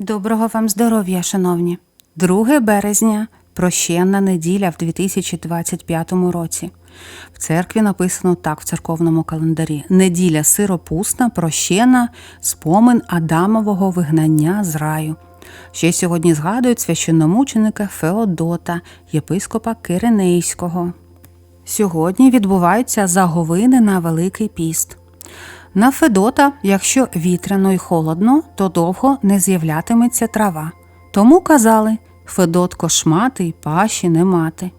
Доброго вам здоров'я, шановні. 2 березня, прощенна неділя в 2025 році. В церкві написано так в церковному календарі: неділя сиропусна, прощена, спомин Адамового вигнання з раю. Ще сьогодні згадують священномученика Феодота, єпископа Киринейського. Сьогодні відбуваються заговини на Великий піст. На Федота, якщо вітряно й холодно, то довго не з'являтиметься трава. Тому казали Федот кошматий, паші не мати.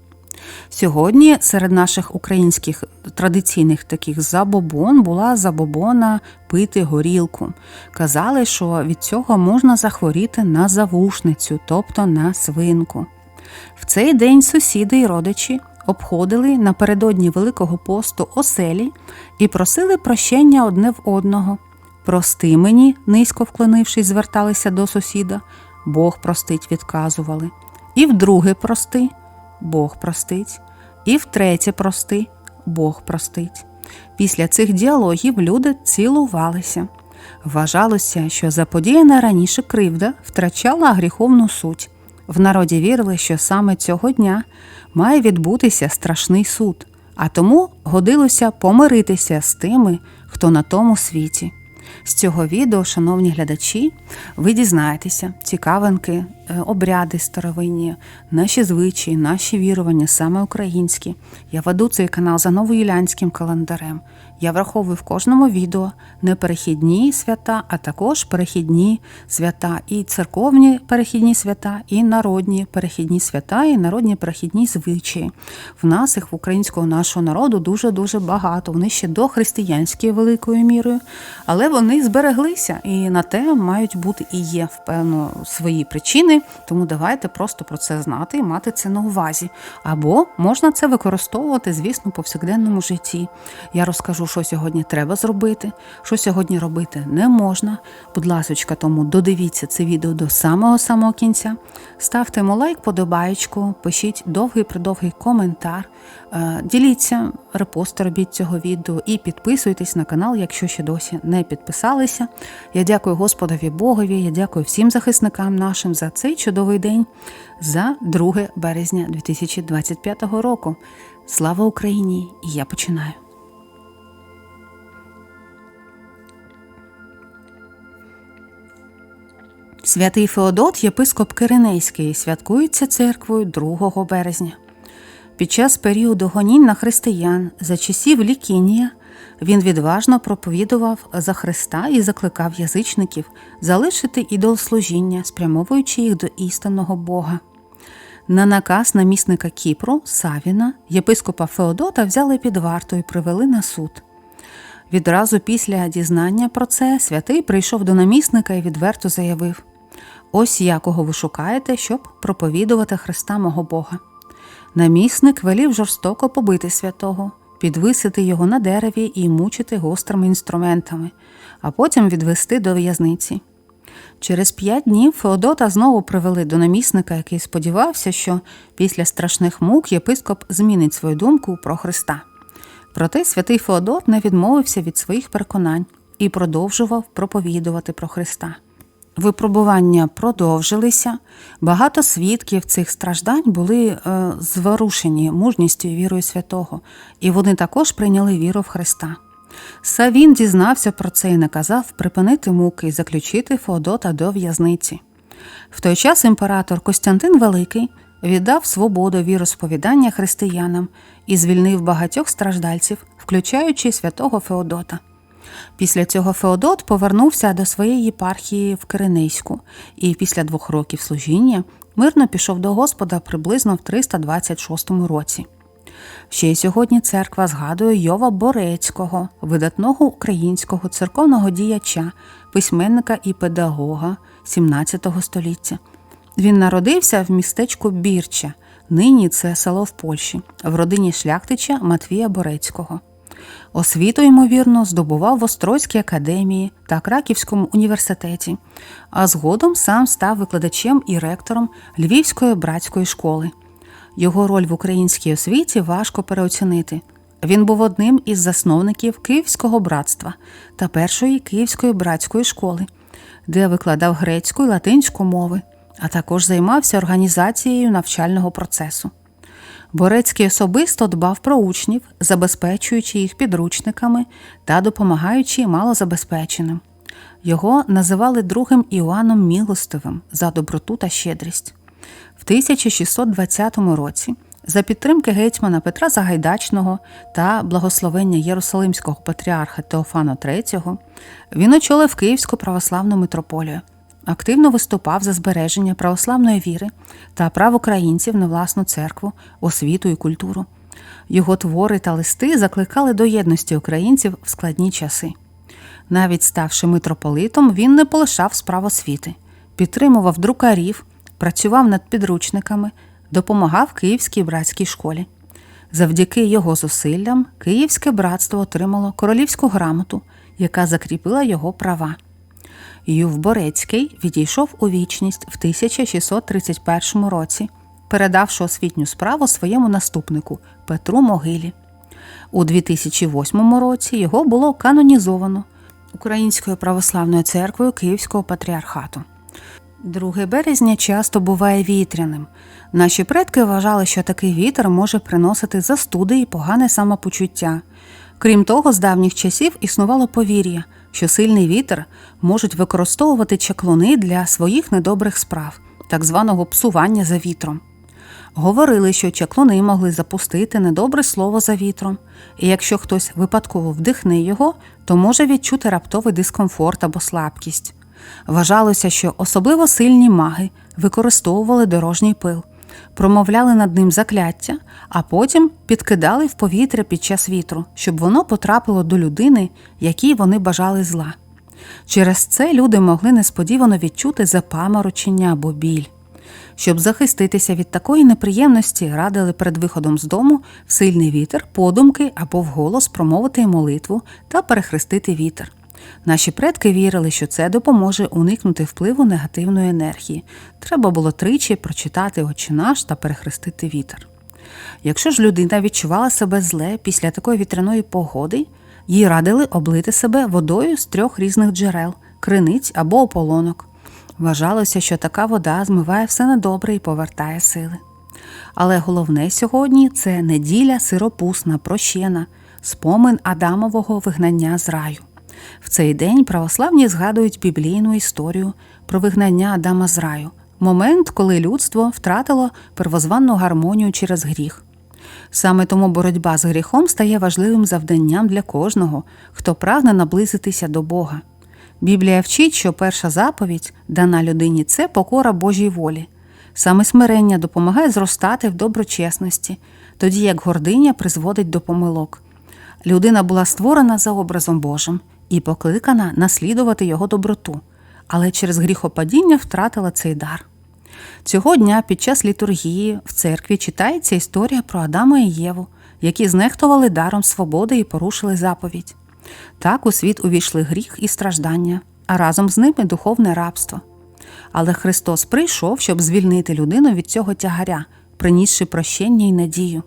Сьогодні серед наших українських традиційних таких забобон була забобона пити горілку. Казали, що від цього можна захворіти на завушницю, тобто на свинку. В цей день сусіди й родичі обходили напередодні Великого посту оселі і просили прощення одне в одного. Прости мені, низько вклонившись, зверталися до сусіда, Бог простить, відказували. І вдруге прости, Бог простить, і втретє прости, Бог простить. Після цих діалогів люди цілувалися. Вважалося, що заподіяна раніше кривда втрачала гріховну суть. В народі вірили, що саме цього дня має відбутися страшний суд, а тому годилося помиритися з тими, хто на тому світі. З цього відео, шановні глядачі, ви дізнаєтеся цікавинки, обряди старовинні, наші звичаї, наші вірування, саме українські. Я веду цей канал за новоюлянським календарем. Я враховую в кожному відео не перехідні свята, а також перехідні свята, і церковні перехідні свята, і народні перехідні свята, і народні перехідні звичаї. В нас їх в українського нашого народу дуже дуже багато. Вони ще дохристиянські великою мірою, але вони збереглися і на те мають бути і є впевно свої причини. Тому давайте просто про це знати і мати це на увазі. Або можна це використовувати, звісно, в повсякденному житті. Я розкажу, що сьогодні треба зробити, що сьогодні робити не можна. Будь ласочка, тому додивіться це відео до самого самого кінця. Ставте йому лайк, подобаєчку, пишіть довгий придовгий коментар, е, діліться, репости робіть цього відео і підписуйтесь на канал, якщо ще досі не підписалися. Я дякую Господові Богові, я дякую всім захисникам нашим за цей чудовий день, за 2 березня 2025 року. Слава Україні! І я починаю. Святий Феодот, єпископ Киринейський, святкується церквою 2 березня. Під час періоду гонінь на християн за часів Лікінія він відважно проповідував за Христа і закликав язичників залишити ідолослужіння, спрямовуючи їх до істинного Бога. На наказ намісника Кіпру Савіна, єпископа Феодота взяли під варту і привели на суд. Відразу після дізнання про це святий прийшов до намісника і відверто заявив: Ось я кого ви шукаєте, щоб проповідувати Христа мого Бога. Намісник велів жорстоко побити святого, підвисити його на дереві і мучити гострими інструментами, а потім відвести до в'язниці. Через п'ять днів Феодота знову привели до намісника, який сподівався, що після страшних мук єпископ змінить свою думку про Христа. Проте святий Феодот не відмовився від своїх переконань і продовжував проповідувати про Христа. Випробування продовжилися, багато свідків цих страждань були е, зворушені мужністю і вірою святого, і вони також прийняли віру в Христа. Савін дізнався про це і наказав припинити муки і заключити Феодота до в'язниці. В той час імператор Костянтин Великий віддав свободу віросповідання християнам і звільнив багатьох страждальців, включаючи святого Феодота. Після цього Феодот повернувся до своєї єпархії в Киринейську і після двох років служіння мирно пішов до Господа приблизно в 326 році. Ще й сьогодні церква згадує Йова Борецького, видатного українського церковного діяча, письменника і педагога XVII століття. Він народився в містечку Бірча, нині це село в Польщі, в родині шляхтича Матвія Борецького. Освіту, ймовірно, здобував в Острозькій академії та Краківському університеті, а згодом сам став викладачем і ректором Львівської братської школи. Його роль в українській освіті важко переоцінити. Він був одним із засновників Київського братства та першої Київської братської школи. де викладав грецьку і латинську мови, а також займався організацією навчального процесу. Борецький особисто дбав про учнів, забезпечуючи їх підручниками та допомагаючи малозабезпеченим. Його називали другим Іоанном Милостивим за доброту та щедрість. В 1620 році, за підтримки гетьмана Петра Загайдачного та благословення Єрусалимського патріарха Теофана III, він очолив Київську православну митрополію, активно виступав за збереження православної віри та прав українців на власну церкву, освіту і культуру. Його твори та листи закликали до єдності українців в складні часи. Навіть ставши митрополитом, він не полишав справ освіти, підтримував друкарів, працював над підручниками, допомагав Київській братській школі. Завдяки його зусиллям Київське братство отримало королівську грамоту, яка закріпила його права. Юв Борецький відійшов у вічність в 1631 році, передавши освітню справу своєму наступнику Петру Могилі. У 2008 році його було канонізовано Українською православною церквою Київського патріархату. 2 березня часто буває вітряним. Наші предки вважали, що такий вітер може приносити застуди і погане самопочуття. Крім того, з давніх часів існувало повір'я, що сильний вітер можуть використовувати чаклуни для своїх недобрих справ, так званого псування за вітром. Говорили, що чаклуни могли запустити недобре слово за вітром, і якщо хтось випадково вдихне його, то може відчути раптовий дискомфорт або слабкість. Вважалося, що особливо сильні маги використовували дорожній пил, промовляли над ним закляття, а потім підкидали в повітря під час вітру, щоб воно потрапило до людини, якій вони бажали зла. Через це люди могли несподівано відчути запаморочення або біль. Щоб захиститися від такої неприємності, радили перед виходом з дому в сильний вітер, подумки або вголос промовити молитву та перехрестити вітер. Наші предки вірили, що це допоможе уникнути впливу негативної енергії. Треба було тричі прочитати «Отче наш» та перехрестити вітер. Якщо ж людина відчувала себе зле після такої вітряної погоди, їй радили облити себе водою з трьох різних джерел криниць або ополонок. Вважалося, що така вода змиває все недобре і повертає сили. Але головне сьогодні це неділя сиропусна, прощена, спомин Адамового вигнання з раю. В цей день православні згадують біблійну історію про вигнання Адама з раю, момент, коли людство втратило первозванну гармонію через гріх. Саме тому боротьба з гріхом стає важливим завданням для кожного, хто прагне наблизитися до Бога. Біблія вчить, що перша заповідь, дана людині, це покора Божій волі. Саме смирення допомагає зростати в доброчесності, тоді як гординя призводить до помилок. Людина була створена за образом Божим і покликана наслідувати його доброту, але через гріхопадіння втратила цей дар. Цього дня під час літургії в церкві читається історія про Адама і Єву, які знехтували даром свободи і порушили заповідь. Так у світ увійшли гріх і страждання, а разом з ними духовне рабство. Але Христос прийшов, щоб звільнити людину від цього тягаря, принісши прощення й надію.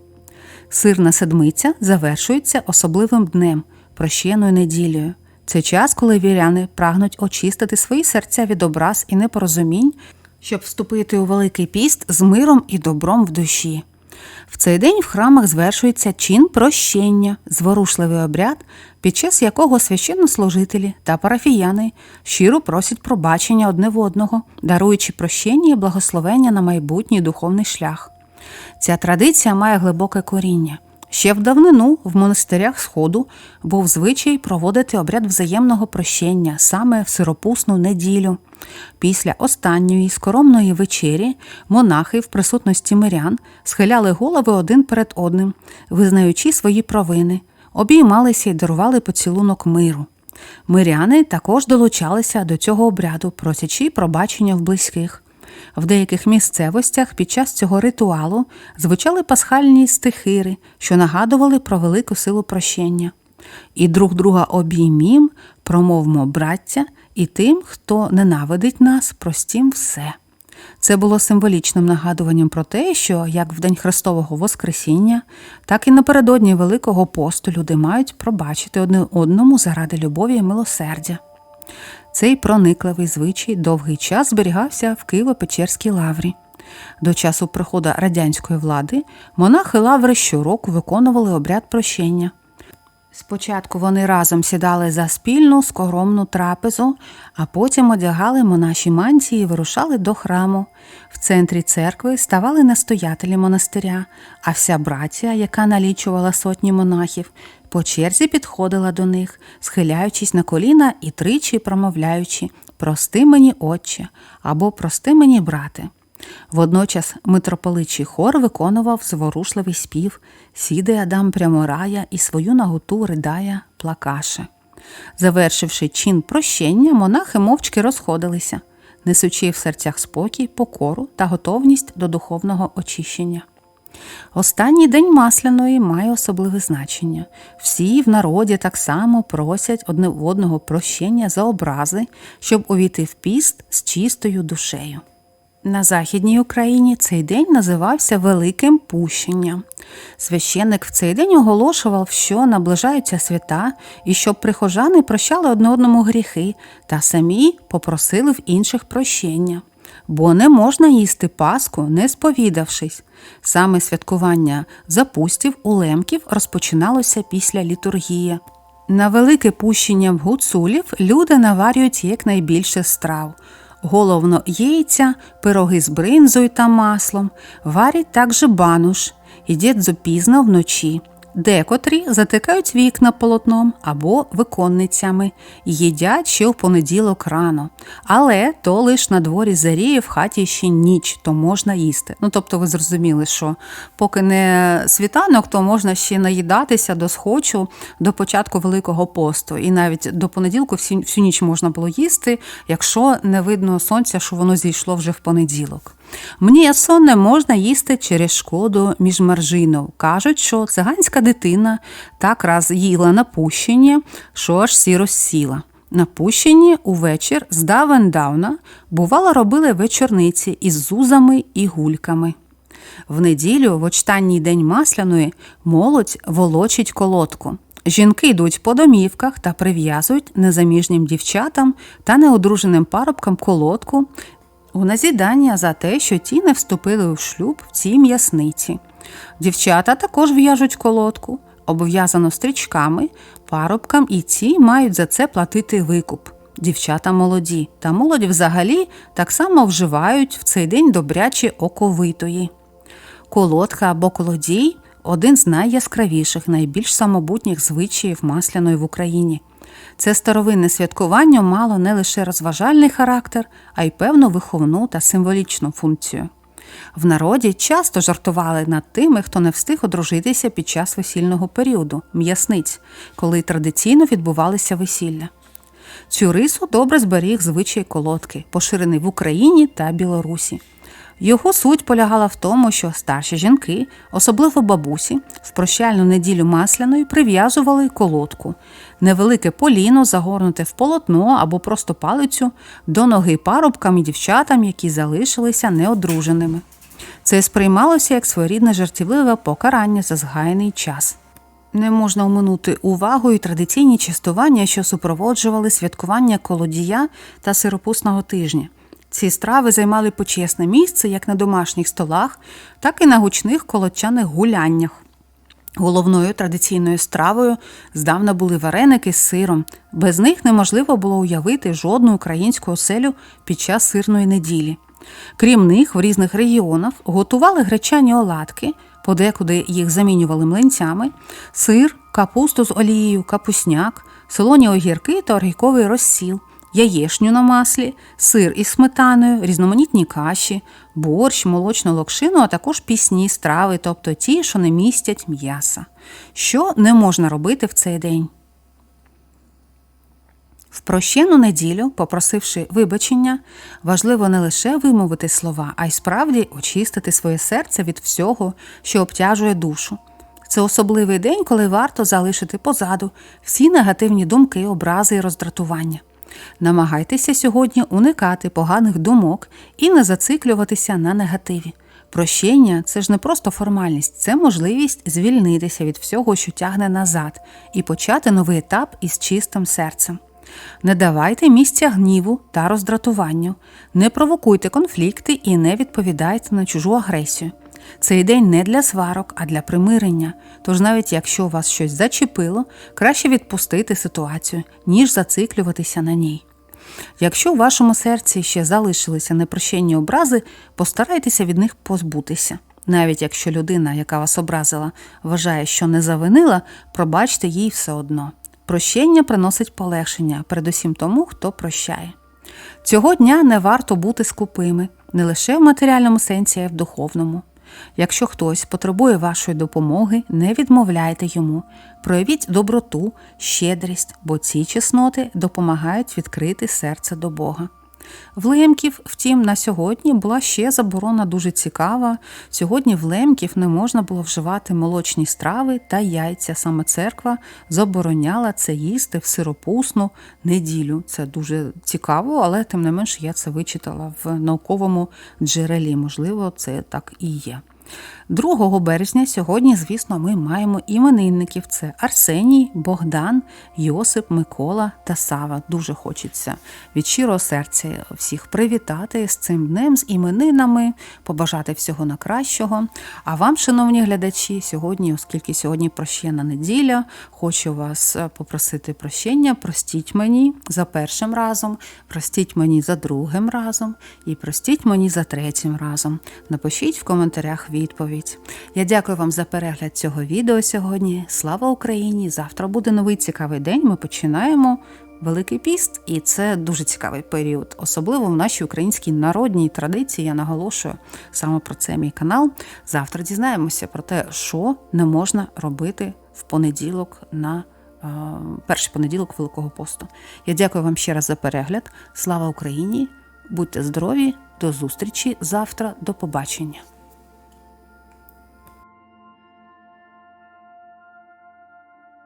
Сирна седмиця завершується особливим днем, прощеною неділею. Це час, коли віряни прагнуть очистити свої серця від образ і непорозумінь, щоб вступити у Великий піст з миром і добром в душі. В цей день в храмах звершується чин прощення, зворушливий обряд, під час якого священнослужителі та парафіяни щиро просять пробачення одне в одного, даруючи прощення і благословення на майбутній духовний шлях. Ця традиція має глибоке коріння. Ще в давнину в монастирях Сходу був звичай проводити обряд взаємного прощення саме в сиропусну неділю. Після останньої скоромної вечері монахи в присутності мирян схиляли голови один перед одним, визнаючи свої провини, обіймалися і дарували поцілунок миру. Миряни також долучалися до цього обряду, просячи пробачення в близьких. В деяких місцевостях під час цього ритуалу звучали пасхальні стихири, що нагадували про велику силу прощення. І друг друга обіймім, промовмо браття, і тим, хто ненавидить нас, простім все. Це було символічним нагадуванням про те, що як в День Христового Воскресіння, так і напередодні Великого посту люди мають пробачити одне одному заради любові і милосердя. Цей проникливий звичай довгий час зберігався в Києво-Печерській лаврі. До часу приходу радянської влади монахи лаври щороку виконували обряд прощення. Спочатку вони разом сідали за спільну скоромну трапезу, а потім одягали монаші мантії і вирушали до храму. В центрі церкви ставали настоятелі монастиря, а вся братія, яка налічувала сотні монахів, по черзі підходила до них, схиляючись на коліна і тричі промовляючи Прости мені, отче або Прости мені, брате. Водночас митрополичий хор виконував зворушливий спів, сіде Адам пряморая і свою наготу ридає плакаше. Завершивши чин прощення, монахи мовчки розходилися, несучи в серцях спокій, покору та готовність до духовного очищення. Останній день масляної має особливе значення. Всі в народі так само просять одне в одного прощення за образи, щоб увійти в піст з чистою душею. На Західній Україні цей день називався Великим Пущенням. Священник в цей день оголошував, що наближаються свята, і щоб прихожани прощали одне одному гріхи та самі попросили в інших прощення. Бо не можна їсти Пасху, не сповідавшись. Саме святкування запустів улемків розпочиналося після літургії. На велике пущення в гуцулів люди наварюють якнайбільше страв. Головно яйця, пироги з бринзою та маслом, варять також бануш, їдять зопізно вночі. Декотрі затикають вікна полотном або виконницями їдять ще в понеділок рано. Але то лиш на дворі заріє в хаті ще ніч, то можна їсти. Ну тобто, ви зрозуміли, що поки не світанок, то можна ще наїдатися до схочу до початку Великого посту. І навіть до понеділку всю, всю ніч можна було їсти, якщо не видно сонця, що воно зійшло вже в понеділок. М'ясо не можна їсти через шкоду між маржинов. Кажуть, що циганська дитина так раз їла на пущення, що аж сі розсіла. На пущенні увечір здавен давна бувало робили вечорниці із зузами і гульками. В неділю, в очтанній день масляної, молодь волочить колодку. Жінки йдуть по домівках та прив'язують незаміжнім дівчатам та неодруженим парубкам колодку у назідання за те, що ті не вступили у шлюб в цій м'ясниці. Дівчата також в'яжуть колодку, обв'язано стрічками, парубкам і ці мають за це платити викуп. Дівчата молоді, та молодь взагалі так само вживають в цей день добрячі оковитої. Колодка або колодій один з найяскравіших, найбільш самобутніх звичаїв масляної в Україні. Це старовинне святкування мало не лише розважальний характер, а й певну виховну та символічну функцію. В народі часто жартували над тими, хто не встиг одружитися під час весільного періоду м'ясниць, коли традиційно відбувалися весілля. Цю рису добре зберіг звичай колодки, поширений в Україні та Білорусі. Його суть полягала в тому, що старші жінки, особливо бабусі, в прощальну неділю масляної прив'язували колодку, невелике поліно, загорнуте в полотно або просто палицю, до ноги парубкам і дівчатам, які залишилися неодруженими. Це сприймалося як своєрідне жартівливе покарання за згаяний час. Не можна оминути увагою традиційні частування, що супроводжували святкування колодія та сиропусного тижня. Ці страви займали почесне місце як на домашніх столах, так і на гучних колодчаних гуляннях. Головною традиційною стравою здавна були вареники з сиром. Без них неможливо було уявити жодну українську оселю під час сирної неділі. Крім них, в різних регіонах готували гречані оладки, подекуди їх замінювали млинцями, сир, капусту з олією, капусняк, солоні огірки та оргійковий розсіл яєшню на маслі, сир із сметаною, різноманітні каші, борщ, молочну локшину, а також пісні страви, тобто ті, що не містять м'яса. Що не можна робити в цей день? В прощену неділю, попросивши вибачення, важливо не лише вимовити слова, а й справді очистити своє серце від всього, що обтяжує душу. Це особливий день, коли варто залишити позаду всі негативні думки, образи і роздратування. Намагайтеся сьогодні уникати поганих думок і не зациклюватися на негативі. Прощення це ж не просто формальність, це можливість звільнитися від всього, що тягне назад, і почати новий етап із чистим серцем. Не давайте місця гніву та роздратуванню, не провокуйте конфлікти і не відповідайте на чужу агресію. Цей день не для сварок, а для примирення. Тож навіть якщо вас щось зачепило, краще відпустити ситуацію, ніж зациклюватися на ній. Якщо у вашому серці ще залишилися непрощенні образи, постарайтеся від них позбутися. Навіть якщо людина, яка вас образила, вважає, що не завинила, пробачте їй все одно. Прощення приносить полегшення, передусім тому, хто прощає. Цього дня не варто бути скупими не лише в матеріальному сенсі, а й в духовному. Якщо хтось потребує вашої допомоги, не відмовляйте йому, проявіть доброту, щедрість, бо ці чесноти допомагають відкрити серце до Бога. В Лемків, втім, на сьогодні була ще заборона дуже цікава. Сьогодні в Лемків не можна було вживати молочні страви та яйця. Саме церква забороняла це їсти в сиропусну неділю. Це дуже цікаво, але тим не менш я це вичитала в науковому джерелі. Можливо, це так і є. 2 березня сьогодні, звісно, ми маємо іменинників: це Арсеній, Богдан, Йосип, Микола та Сава. Дуже хочеться від щирого серця всіх привітати з цим днем, з іменинами, побажати всього на кращого. А вам, шановні глядачі, сьогодні, оскільки сьогодні прощена неділя, хочу вас е, попросити прощення. Простіть мені за першим разом, простіть мені за другим разом і простіть мені за третім разом. Напишіть в коментарях відповідь. Я дякую вам за перегляд цього відео сьогодні. Слава Україні! Завтра буде новий цікавий день. Ми починаємо. Великий піст, і це дуже цікавий період, особливо в нашій українській народній традиції. Я наголошую саме про це мій канал. Завтра дізнаємося про те, що не можна робити в понеділок на е, перший понеділок Великого посту. Я дякую вам ще раз за перегляд. Слава Україні! Будьте здорові! До зустрічі завтра. До побачення.